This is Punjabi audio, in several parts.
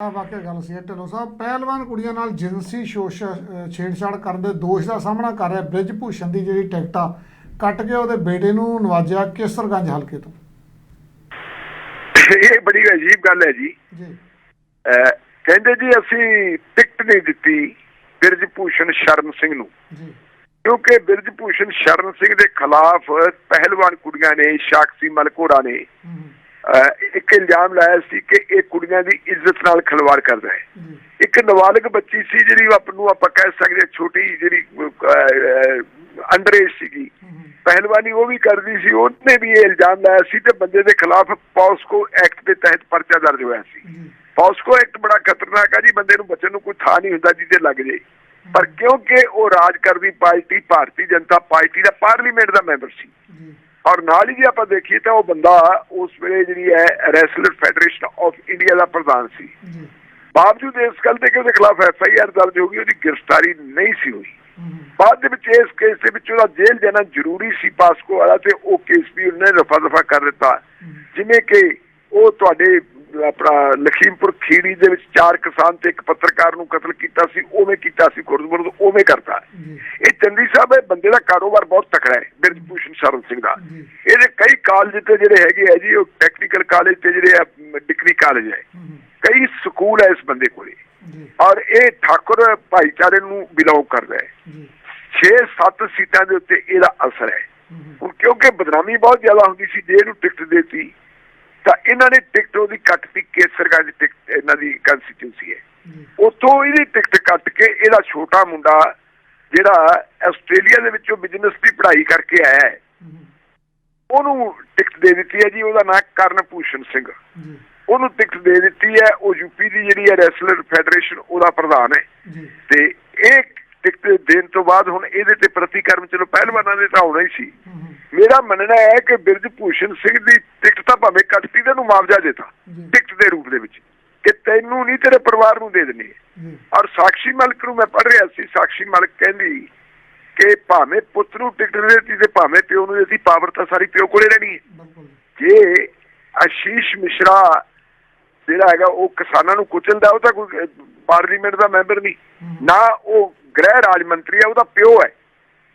ਆ ਵਾਕਿਆ ਗੱਲ ਸੀ ਢਿੱਲੋਂ ਸਾਹਿਬ ਪਹਿਲਵਾਨ ਕੁੜੀਆਂ ਨਾਲ ਸ਼ੋਸ਼ਣ ਛੇੜਛਾੜ ਕਰਨ ਦੇ ਦੋਸ਼ ਦਾ ਸਾਹਮਣਾ ਕਰ ਰਿਹਾ ਬ੍ਰਿਜ ਭੂਸ਼ਣ ਦੀ ਜਿਹੜੀ ਟਿਕਟ ਆ ਕੱਟ ਕੇ ਉਹਦੇ ਬੇਟੇ ਨੂੰ ਨਵਾਜਿਆ ਕੇਸਰਗੰਜ ਹਲਕੇ ਤੋਂ। ਇਹ ਬੜੀ ਅਜੀਬ ਗੱਲ ਹੈ ਜੀ। ਕਹਿੰਦੇ ਜੀ ਅਸੀਂ ਟਿਕਟ ਨਹੀਂ ਦਿੱਤੀ ਬਿਰਜ ਭੂਸ਼ਣ ਸ਼ਰਨ ਸਿੰਘ ਨੂੰ। ਜੀ। ਕਿਉਂਕਿ ਬਿਰਜ ਭੂਸ਼ਣ ਸ਼ਰਨ ਸਿੰਘ ਦੇ ਖਿਲਾਫ ਪਹਿਲਵਾਨ ਕੁੜੀਆਂ ਨੇ ਸਾਕਸ਼ੀ ਮਲਕੋੜਾ ਨੇ ਇੱਕ ਇਲਜ਼ਾਮ ਲਾਇਆ ਸੀ ਕਿ ਇਹ ਕੁੜੀਆਂ ਦੀ ਇੱਜ਼ਤ ਨਾਲ ਖਿਲਵਾੜ ਕਰਦਾ ਹੈ। ਇੱਕ ਨਾਬਾਲਗ ਬੱਚੀ ਸੀ ਜਿਹੜੀ ਆਪ ਨੂੰ ਆਪਾਂ ਕਹਿ ਸਕਦੇ ਹਾਂ ਛੋਟੀ ਜਿਹੜੀ ਅੰਡਰ ਏਜ ਸੀਗੀ। ਪਹਿਲਵਾਨੀ ਉਹ ਵੀ ਕਰਦੀ ਸੀ ਉਹਨੇ ਵੀ ਇਹ ਇਲਜ਼ਾਮ ਲਾਇਆ ਸੀ ਤੇ ਬੰਦੇ ਦੇ ਖਿਲਾਫ ਪੌਸਕੋ ਐਕਟ ਦੇ ਤਹਿਤ ਪਰਚਾ ਦਰਜ ਹੋਇਆ ਸੀ। ਪੌਸਕੋ ਐਕਟ ਬੜਾ ਖਤਰਨਾਕ ਆ ਜੀ ਬੰਦੇ ਨੂੰ ਬਚਣ ਨੂੰ ਕੋਈ ਥਾਂ ਨਹੀਂ ਹੁੰਦਾ ਜਿਹਦੇ ਲੱਗ ਜੇ। ਪਰ ਕਿਉਂਕਿ ਉਹ ਰਾਜ ਕਰਦੀ ਪਾਰਟੀ ਭਾਰਤੀ ਜਨਤਾ ਪਾਰਟੀ ਦਾ ਪਾਰਲੀਮੈਂਟ ਦਾ ਮੈਂਬਰ ਸੀ। ਔਰ ਨਾਲ ਹੀ ਜੇ ਆਪਾਂ ਦੇਖੀਏ ਤਾਂ ਉਹ ਬੰਦਾ ਉਸ ਵੇਲੇ ਜਿਹੜੀ ਹੈ ਰੈਸਲਰ ਫੈਡਰੇਸ਼ਨ ਆਫ ਇੰਡੀਆ ਦਾ ਪ੍ਰਧਾਨ ਸੀ। ਬਾਵਜੂਦ ਇਸ ਗੱਲ ਤੇ ਕਿ ਉਹਦੇ ਖਿਲਾਫ ਐਫ ਆਈ ਆਰ ਦਰਜ ਹੋ ਗਈ ਉਹਦੀ ਗ੍ਰਿਫਤਾਰੀ ਨਹੀਂ ਸੀ ਹੋਈ। ਬਾਅਦ ਦੇ ਵਿੱਚ ਇਸ ਕੇਸ ਦੇ ਵਿੱਚ ਉਹਦਾ ਜੇਲ੍ਹ ਜਾਣਾ ਜ਼ਰੂਰੀ ਸੀ ਪਾਸਕੋ ਵਾਲਾ ਤੇ ਉਹ ਕੇਸ ਵੀ ਉਹਨੇ ਰਫਾ ਦਫਾ ਕਰ ਦਿੱਤਾ। ਜਿਵੇਂ ਕਿ ਉਹ ਤੁਹਾਡੇ ਆਪਣਾ ਲਖੀਮਪੁਰ ਖੀਰੀ ਦੇ ਵਿੱਚ ਚਾਰ ਕਿਸਾਨ ਤੇ ਇੱਕ ਪੱਤਰਕਾਰ ਨੂੰ ਕਤਲ ਕੀਤਾ ਸੀ ਉਵੇਂ ਕੀਤਾ ਸੀ ਗੁਰਦੁਆਰਾ ਉਵੇਂ ਕਰਤਾ। ਜੀ। ਇਹ ਚੰਦੀ ਸਾਹਿਬ ਇਹ ਬੰਦੇ ਦਾ ਕਾਰੋਬਾਰ ਬਹੁਤ ਤਕੜਾ ਹੈ ਬਿਰਜ ਭੂਸ਼ਣ ਸ਼ਰਨ ਸਿੰਘ ਦਾ। ਇਹਦੇ ਕਈ ਕਾਲਜ ਤੇ ਜਿਹੜੇ ਹੈਗੇ ਆ ਜੀ ਉਹ ਟੈਕਨੀਕਲ ਕਾਲਜ ਤੇ ਜਿਹੜੇ ਆ ਡਿਗਰੀ ਕਾਲਜ ਹੈ। ਕਈ ਸਕੂਲ ਹੈ ਇਸ ਬੰਦੇ ਕੋਲੇ। ਔਰ ਇਹ ਠਾਕੁਰ ਭਾਈਚਾਰੇ ਨੂੰ ਬਿਲੋਂਗ ਕਰਦਾ ਹੈ। ਜੀ। 6-7 ਸੀਟਾਂ ਦੇ ਉੱਤੇ ਇਹਦਾ ਅਸਰ ਹੈ। ਕਿਉਂਕਿ ਬਦਨਾਮੀ ਬਹੁਤ ਜ਼ਿਆਦਾ ਹੁੰਦੀ ਸੀ ਜੇ ਇਹਨੂੰ ਟਿਕਟ ਦੇਤੀ। ਇਹਨਾਂ ਨੇ ਟਿਕਟ ਉਹਦੀ ਕੱਟਤੀ ਕੇਸਰਗੰਜ ਟਿਕਟ ਇਹਨਾਂ ਦੀ ਕੰਸਟੀਟਿਊਂਸੀ ਹੈ। ਉੱਥੋਂ ਇਹਦੀ ਟਿਕਟ ਕੱਟ ਕੇ ਇਹਦਾ ਛੋਟਾ ਮੁੰਡਾ ਜਿਹੜਾ ਆਸਟ੍ਰੇਲੀਆ ਦੇ ਵਿੱਚੋਂ ਬਿਜ਼ਨਸ ਦੀ ਪੜ੍ਹਾਈ ਕਰਕੇ ਆਇਆ ਹੈ ਉਹਨੂੰ ਟਿਕਟ ਦੇ ਦਿੱਤੀ ਹੈ ਜੀ ਉਹਦਾ ਨਾਂ ਕਰਨ ਭੂਸ਼ਣ ਸਿੰਘ ਉਹਨੂੰ ਟਿਕਟ ਦੇ ਦਿੱਤੀ ਹੈ ਉਹ ਯੂਪੀ ਦੀ ਜਿਹੜੀ ਹੈ ਰੈਸਲਰ ਫੈਡਰੇਸ਼ਨ ਉਹਦਾ ਪ੍ਰਧਾਨ ਹੈ। ਤੇ ਇਹ ਟਿਕਟ ਦੇਣ ਤੋਂ ਬਾਅਦ ਹੁਣ ਇਹਦੇ ਤੇ ਪ੍ਰਤੀਕਰਮ ਚਲੋ ਪਹਿਲਵਾਨਾਂ ਦੇ ਤਾਂ ਹੋਣਾ ਹੀ ਸੀ। ਮੇਰਾ ਮੰਨਣਾ ਹੈ ਕਿ ਬਿਰਜ ਭੂਸ਼ਣ ਸਿੰਘ ਦੀ ਟਿਕਟ ਤਾਂ ਭਾਵੇਂ ਕੱਟਤੀ ਤੇ ਉਹਨੂੰ ਮੁਆਵਜ਼ਾ ਦਿੱਤਾ ਟਿਕਟ ਦੇ ਰੂਪ ਦੇ ਵਿੱਚ। ਕਿ ਤੈਨੂੰ ਨਹੀਂ ਤੇਰੇ ਪਰਿਵਾਰ ਨੂੰ ਦੇ ਦੇਣੀ ਔਰ ਸਾਕਸ਼ੀ ਮਲਕ ਨੂੰ ਮੈਂ ਪੜ੍ਹ ਰਿਹਾ ਸੀ ਸਾਕਸ਼ੀ ਮਲਕ ਕਹਿੰਦੀ ਕਿ ਭਾਵੇਂ ਪੁੱਤ ਨੂੰ ਟਿਕਟ ਦੇ ਦਿੱਤੀ ਤੇ ਭਾਵੇਂ ਪਿਓ ਨੂੰ ਦਿੱਤੀ ਪਾਵਰ ਤਾਂ ਸਾਰੀ ਪਿਓ ਕੋਲੇ ਰਹਿਣੀ ਹੈ। ਜੇ ਆਸ਼ੀਸ਼ ਮਿਸ਼ਰਾ ਜਿਹੜਾ ਹੈਗਾ ਉਹ ਕਿਸਾਨਾਂ ਨੂੰ ਕੁਚਲਦਾ ਉਹ ਤਾਂ ਕੋਈ ਪਾਰਲੀਮੈਂਟ ਦਾ ਮੈਂਬਰ ਨਹੀਂ। ਨਾ ਉਹ ਗ੍ਰਹਿ ਰਾਜ ਮੰਤਰੀ ਹੈ ਉਹਦਾ ਪਿਓ ਹੈ।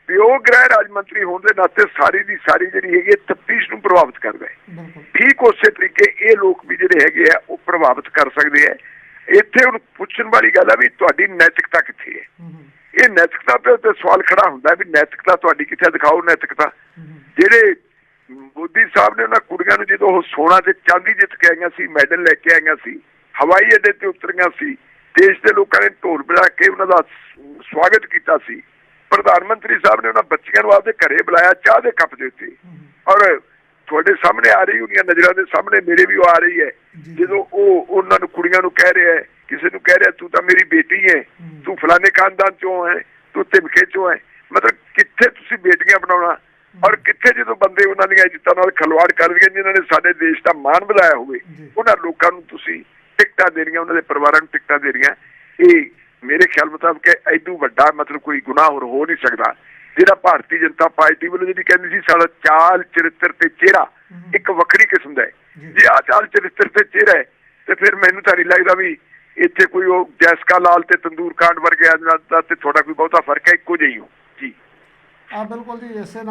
ਪਿਓ ਗ੍ਰਹਿ ਰਾਜ ਮੰਤਰੀ ਹੋਣ ਦੇ ਨਾਤੇ ਸਾਰੀ ਦੀ ਸਾਰੀ ਜਿਹੜੀ ਹੈਗੀ ਤਫਤੀਸ਼ ਨੂੰ ਪ੍ਰਭਾਵਿਤ ਕਰਦਾ ਹੈ। ਠੀਕ ਉਸੇ ਤਰੀਕੇ ਇਹ ਲੋਕ ਵੀ ਜਿਹੜੇ ਹੈਗੇ ਆ ਉਹ ਪ੍ਰਭਾਵਿਤ ਕਰ ਸਕਦੇ ਆ। ਇੱਥੇ ਹੁਣ ਪੁੱਛਣ ਵਾਲੀ ਗੱਲ ਆ ਵੀ ਤੁਹਾਡੀ ਨੈਤਿਕਤਾ ਕਿੱਥੇ ਹੈ? ਇਹ ਨੈਤਿਕਤਾ ਤੇ ਉੱਤੇ ਸਵਾਲ ਖੜਾ ਹੁੰਦਾ ਵੀ ਨੈਤਿਕਤਾ ਤੁਹਾਡੀ ਕਿੱਥੇ? ਦਿਖਾਓ ਨੈਤਿਕਤਾ। ਜਿਹੜੇ ਮੋਦੀ ਸਾਹਿਬ ਨੇ ਉਹਨਾਂ ਕੁੜੀਆਂ ਨੂੰ ਜਦੋਂ ਉਹ ਸੋਨਾ ਤੇ ਚਾਂਦੀ ਜਿੱਤ ਕੇ ਆਈਆਂ ਸੀ ਮੈਡਲ ਲੈ ਕੇ ਆਈਆਂ ਸੀ ਹਵਾਈ ਅੱਡੇ ਤੇ ਉਤਰੀਆਂ ਸੀ ਦੇਸ਼ ਦੇ ਲੋਕਾਂ ਨੇ ਢੋਲ ਵਜਾ ਕੇ ਉਹਨਾਂ ਦਾ ਸਵਾਗਤ ਕੀਤਾ ਸੀ। ਪ੍ਰਧਾਨ ਮੰਤਰੀ ਸਾਹਿਬ ਨੇ ਉਹਨਾਂ ਬੱਚੀਆਂ ਨੂੰ ਆਪਦੇ ਘਰੇ ਬੁਲਾਇਆ ਚਾਹ ਦੇ ਕੱਪ ਦੇ ਉੱਤੇ। ਔਰ ਤੁਹਾਡੇ ਸਾਹਮਣੇ ਆ ਰਹੀ ਉਹਦੀਆਂ ਨਜ਼ਰਾਂ ਦੇ ਸਾਹਮਣੇ ਮੇਰੇ ਵੀ ਆ ਰਹੀ ਹੈ। ਜਦੋਂ ਉਹ ਉਹਨਾਂ ਨੂੰ ਕੁੜੀਆਂ ਨੂੰ ਕਹਿ ਰਿਹਾ ਹੈ ਕਿਸੇ ਨੂੰ ਕਹਿ ਰਿਹਾ ਤੂੰ ਤਾਂ ਮੇਰੀ ਬੇਟੀ ਹੈ। ਤੂੰ ਫਲਾਣੇ ਖਾਨਦਾਨ ਚੋਂ ਹੈ ਤੂੰ ਤਿਮਕੇ ਚੋਂ ਹੈ। ਮਤਲਬ ਕਿੱਥੇ ਤੁਸੀਂ ਬੇਟੀਆਂ ਬਣਾਉਣਾ? ਔਰ ਕਿੱਥੇ ਜਦੋਂ ਬੰਦੇ ਉਹਨਾਂ ਦੀਆਂ ਇੱਜ਼ਤਾਂ ਨਾਲ ਖਲਵਾੜ ਕਰਦੀਆਂ ਜਿਨ੍ਹਾਂ ਨੇ ਸਾਡੇ ਦੇਸ਼ ਦਾ ਮਾਣ ਵਧਾਇਆ ਹੋਵੇ। ਉਹਨਾਂ ਲੋਕਾਂ ਨੂੰ ਤੁਸੀਂ ਟਿਕਟਾਂ ਦੇਣੀਆਂ ਉਹਨਾਂ ਦੇ ਪਰਿਵਾਰਾਂ ਨੂੰ ਟਿਕਟਾਂ ਦੇਣੀਆਂ ਇਹ ਮੇਰੇ ਖਿਆਲ ਮੁਤਾਬਕ ਐਡੂ ਵੱਡਾ ਮਤਲਬ ਕੋਈ ਗੁਨਾਹ ਹੋਰ ਹੋ ਨਹੀਂ ਸਕਦਾ। ਜਿਹੜਾ ਭਾਰਤੀ ਜਨਤਾ ਪਾਰਟੀ ਵੱਲੋਂ ਜਿਹੜੀ ਕਹਿੰਦੀ ਸੀ ਸਾਡਾ ਚਾਲ ਚਰਿੱਤਰ ਤੇ ਚਿਹਰਾ। ਇੱਕ ਵੱਖਰੀ ਕਿਸਮ ਦਾ ਹੈ। ਜੀ। ਆ ਚਾਲ ਚਰਿੱਤਰ ਤੇ ਚਿਹਰਾ ਹੈ ਤੇ ਫਿਰ ਮੈਨੂੰ ਤਾਂ ਨਹੀਂ ਲੱਗਦਾ ਵੀ ਇੱਥੇ ਕੋਈ ਉਹ ਜੈਸਕਾ ਲਾਲ ਤੇ ਤੰਦੂਰ ਕਾਂਡ ਵਰਗੇ ਆਦਮੀਆਂ ਦਾ ਤੇ ਤੁਹਾਡਾ ਕੋਈ ਬਹੁਤਾ ਫ਼ਰਕ ਹੈ ਇੱਕੋ ਜਿਹੀ ਹੋ ਜੀ। ਆ ਬਿਲਕੁਲ ਜੀ ਇਸੇ